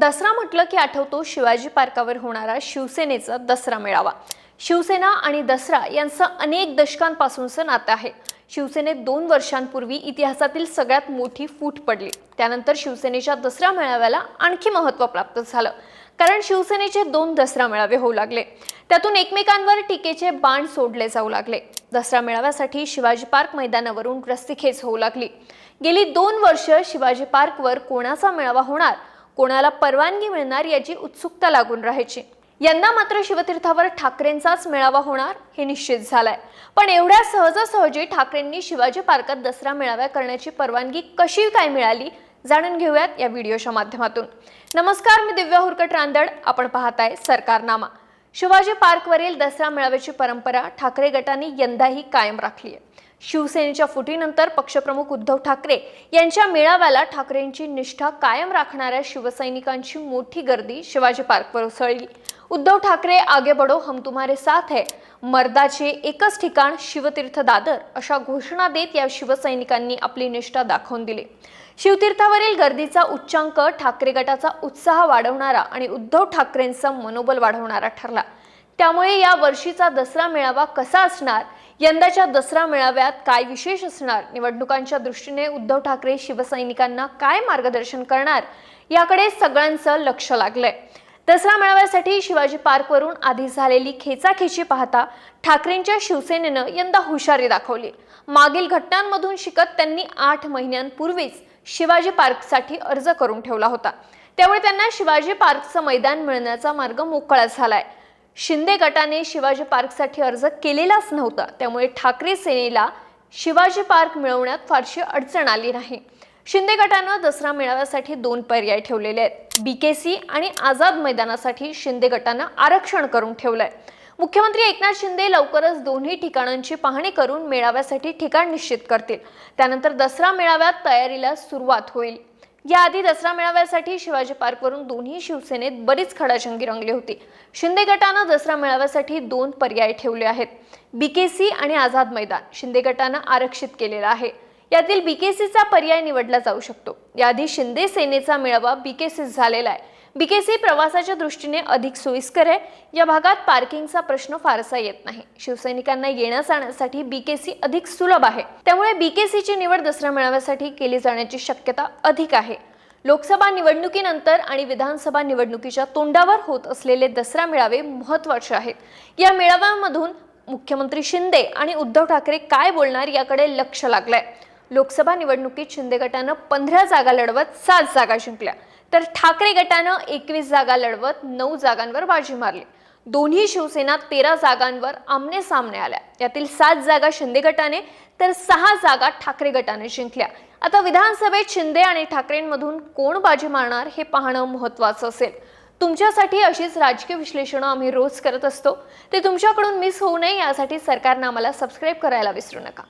दसरा म्हटलं की आठवतो शिवाजी पार्कावर होणारा शिवसेनेचा दसरा मेळावा. शिवसेना आणि दसरा यांचं अनेक दशकांपासूनचं नातं आहे. शिवसेनेत दोन वर्षांपूर्वी इतिहासातील सगळ्यात मोठी फूट पडली. त्यानंतर शिवसेनेच्या दसरा मेळाव्याला आणखी महत्त्व प्राप्त झालं. कारण शिवसेनेचे दोन दसरा मेळावे होऊ लागले. त्यातून एकमेकांवर टीकेचे बाण सोडले जाऊ लागले. दसरा मेळाव्यासाठी शिवाजी पार्क मैदानावरून रस्तीखेच होऊ लागली. गेली दोन वर्ष शिवाजी पार्कवर कोणाचा मेळावा होणार कोणाला परवानगी मिळणार याची उत्सुकता लागून राहायची. यंदा मात्र शिवतीर्थावर ठाकरेंचाच मेळावा होणार हे निश्चित झालंय. पण एवढ्या सहजासहजी ठाकरेंनी शिवाजी पार्कात दसरा मेळाव्या करण्याची परवानगी कशी काय मिळाली जाणून घेऊयात या व्हिडिओच्या माध्यमातून. नमस्कार मी दिव्या हुरकट रांदड. आपण पाहताय सरकारनामा. शिवाजी पार्कवरील दसरा मेळाव्याची परंपरा ठाकरे गटाने यंदाही कायम राखली आहे शिवसेनेच्या फुटीनंतर पक्षप्रमुख उद्धव ठाकरे यांच्या मेळाव्याला ठाकरेंची निष्ठा कायम राखणाऱ्या शिवसैनिकांची मोठी गर्दी शिवाजी पार्कवर उसळली. उद्धव ठाकरे आगे बडो हम तुम्हारे साथ है. मर्दाचे एकच ठिकाण शिवतीर्थ दादर अशा घोषणा देत या शिवसैनिकांनी आपली निष्ठा दाखवून दिली. शिवतीर्थावरील गर्दीचा उच्चांक ठाकरे गटाचा उत्साह वाढवणारा आणि उद्धव ठाकरेंचं मनोबल वाढवणारा ठरला. त्यामुळे या वर्षीचा दसरा मेळावा कसा असणार? यंदाच्या दसरा मेळाव्यात काय विशेष असणार? निवडणुकांच्या दृष्टीने उद्धव ठाकरे शिवसैनिकांना काय मार्गदर्शन करणार? याकडे सगळ्यांचं लक्ष लागलंय. दसरा मेळाव्यासाठी शिवाजी पार्कवरून आधी झालेली खेचाखेची पाहता ठाकरेंच्या शिवसेनेनं यंदा हुशारी दाखवली. मागील घटनांमधून शिकत त्यांनी आठ महिन्यांपूर्वीच शिवाजी पार्कसाठी अर्ज करून ठेवला होता. त्यामुळे त्यांना शिवाजी पार्कचं मैदान मिळण्याचा मार्ग मोकळा झालाय. शिंदे गटाने शिवाजी पार्कसाठी अर्ज केलेलाच नव्हता. त्यामुळे ठाकरे सेनेला शिवाजी पार्क मिळवण्यात फारशी अडचण आली नाही. शिंदे गटानं दसरा मेळाव्यासाठी दोन पर्याय ठेवलेले आहेत. बीकेसी आणि आझाद मैदानासाठी शिंदे गटानं आरक्षण करून ठेवलंय. मुख्यमंत्री एकनाथ शिंदे लवकरच दोन्ही ठिकाणांची पाहणी करून मेळाव्यासाठी ठिकाण निश्चित करतील. त्यानंतर दसरा मेळाव्यात तयारीला सुरुवात होईल. याआधी दसरा मेळाव्यासाठी शिवाजी पार्कवरून दोन्ही शिवसेनेत बरीच खडाजंगी रंगली होती. शिंदे गटानं दसरा मेळाव्यासाठी दोन पर्याय ठेवले आहेत. बीकेसी आणि आझाद मैदान शिंदे गटानं आरक्षित केलेला आहे. यातील बीकेसीचा पर्याय निवडला जाऊ शकतो. याआधी शिंदे सेनेचा मेळावा बीकेसीत झालेला आहे. बीकेसी प्रवासाच्या दृष्टीने अधिक सोयीस्कर आहे. या भागात पार्किंगचा प्रश्न फारसा येत नाही. शिवसैनिकांना येण्या जाण्यासाठी बीकेसी अधिक सुलभ आहे. त्यामुळे बीकेसीची निवड दसरा मेळाव्यासाठी केली जाण्याची शक्यता अधिक आहे. लोकसभा निवडणुकीनंतर आणि विधानसभा निवडणुकीच्या तोंडावर होत असलेले दसरा मेळावे महत्त्वाचे आहेत. या मेळाव्यामधून मुख्यमंत्री शिंदे आणि उद्धव ठाकरे काय बोलणार याकडे लक्ष लागलंय. लोकसभा निवडणुकीत शिंदे गटानं पंधरा जागा लढवत सात जागा जिंकल्या. तर ठाकरे गटानं एकवीस जागा लढवत नऊ जागांवर बाजी मारली. दोन्ही शिवसेना तेरा जागांवर आमने सामने आल्या. यातील सात जागा शिंदे गटाने तर सहा जागा ठाकरे गटाने जिंकल्या. आता विधानसभेत शिंदे आणि ठाकरेंमधून कोण बाजी मारणार हे पाहणं महत्वाचं असेल. तुमच्यासाठी अशीच राजकीय विश्लेषणं आम्ही रोज करत असतो. ते तुमच्याकडून मिस होऊ नये यासाठी सरकारनं आम्हाला सबस्क्राईब करायला विसरू नका.